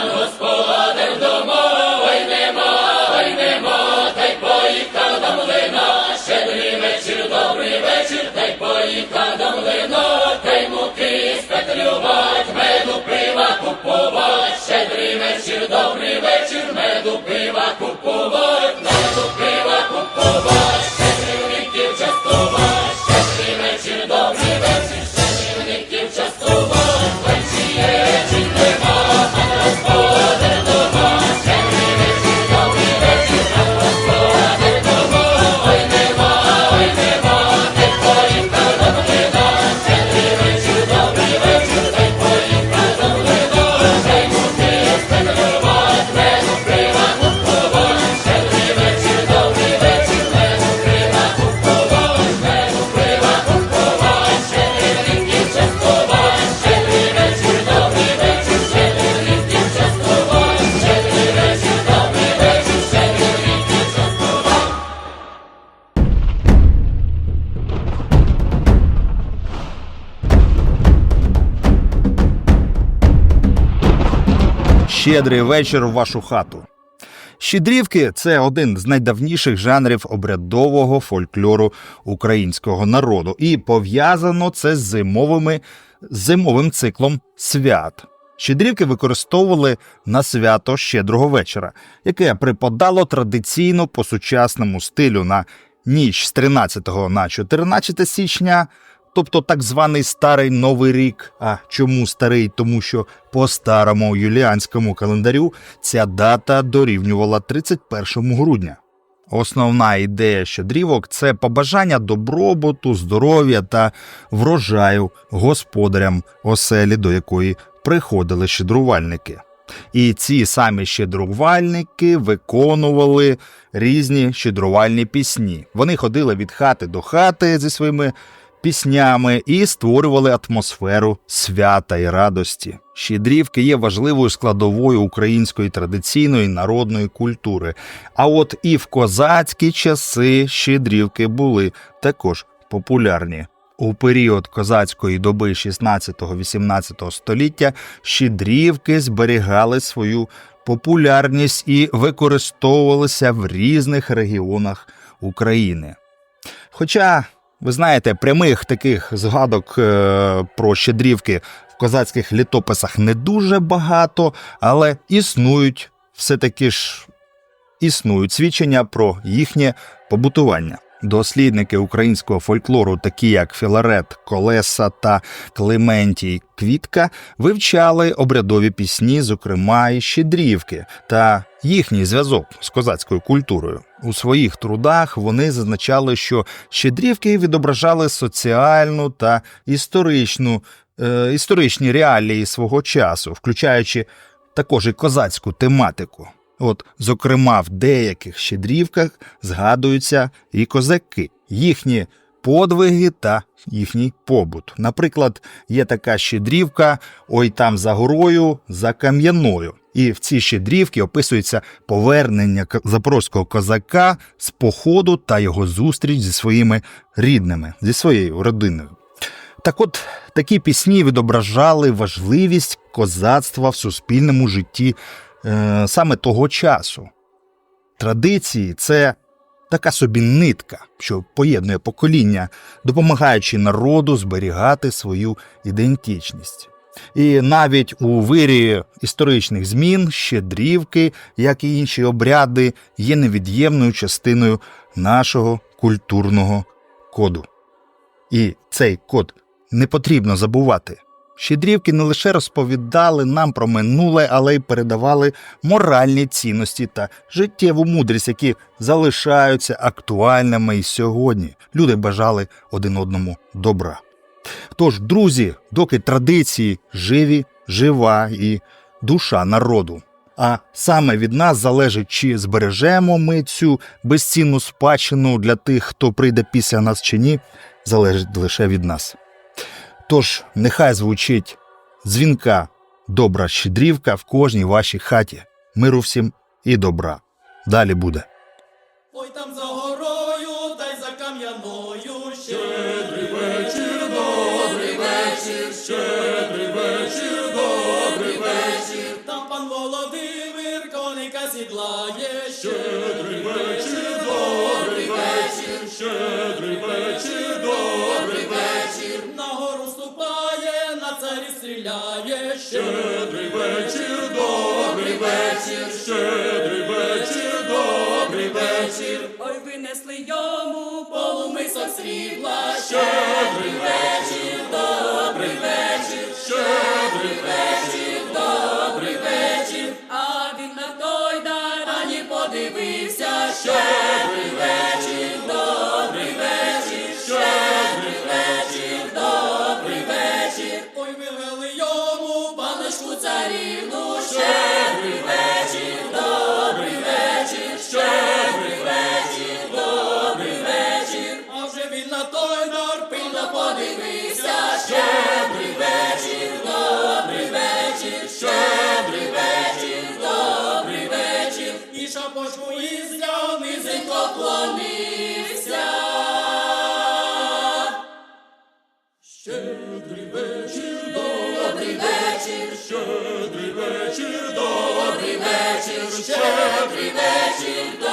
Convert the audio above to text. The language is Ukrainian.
Dominus Щедрий вечір в вашу хату. Щедрівки це один з найдавніших жанрів обрядового фольклору українського народу, і пов'язано це з зимовими зимовим циклом свят. Щедрівки використовували на свято щедрого вечора, яке припадало традиційно по сучасному стилю на ніч з 13 на 14 січня, тобто так званий старий новий рік. А чому старий? Тому що по старому юліанському календарю ця дата дорівнювала 31 грудня. Основна ідея щедрівок це побажання добробуту, здоров'я та врожаю господарям оселі, до якої приходили щедрувальники. І ці самі щедрувальники виконували різні щедрувальні пісні. Вони ходили від хати до хати зі своїми піснями і створювали атмосферу свята і радості. Щедрівки є важливою складовою української традиційної народної культури. А от і в козацькі часи щедрівки були також популярні. У період козацької доби 16-18 століття щедрівки зберігали свою популярність і використовувалися в різних регіонах України. Хоча, ви знаєте, прямих таких згадок е, про щедрівки в козацьких літописах не дуже багато, але існують все-таки ж існують свідчення про їхнє побутування. Дослідники українського фольклору, такі як Філарет, Колеса та Клементій Квітка, вивчали обрядові пісні, зокрема і щедрівки, та їхній зв'язок з козацькою культурою. У своїх трудах вони зазначали, що щедрівки відображали соціальну та історичну, е, історичні реалії свого часу, включаючи також і козацьку тематику. От, зокрема, в деяких щедрівках згадуються і козаки, їхні подвиги та їхній побут. Наприклад, є така щедрівка Ой там за горою, за кам'яною. І в цій щедрівці описується повернення запорозького козака з походу та його зустріч зі своїми рідними, зі своєю родиною. Так от такі пісні відображали важливість козацтва в суспільному житті е, саме того часу. Традиції це така собі нитка, що поєднує покоління, допомагаючи народу зберігати свою ідентичність. І навіть у вирі історичних змін щедрівки, як і інші обряди, є невід'ємною частиною нашого культурного коду. І цей код не потрібно забувати. Щедрівки не лише розповідали нам про минуле, але й передавали моральні цінності та життєву мудрість, які залишаються актуальними і сьогодні. Люди бажали один одному добра. Тож, друзі, доки традиції живі, жива і душа народу. А саме від нас залежить, чи збережемо ми цю безцінну спадщину для тих, хто прийде після нас чи ні, залежить лише від нас. Тож нехай звучить дзвінка добра щедрівка в кожній вашій хаті. Миру всім і добра. Далі буде. Ой там за горою, та й за кам'яною. Щедрий вечір, добрий вечір, щедрий вечір, добрий вечір. Там пан Володимир коника сідлає, щедрий вечір, стріляє, щедрий вечір, добрий вечір, щедрий вечір, добрий вечір, Ой, винесли йому полумисок срібла, щедрий вечір, добрий вечір, щедрий вечір, добрий вечір, а він на той дар ані подивився, щедрий вечір, І шапочку ізняв, низенько клонився. Щедрий вечір, добрий вечір, щедрий вечір, добрий вечір, щедрий вечір,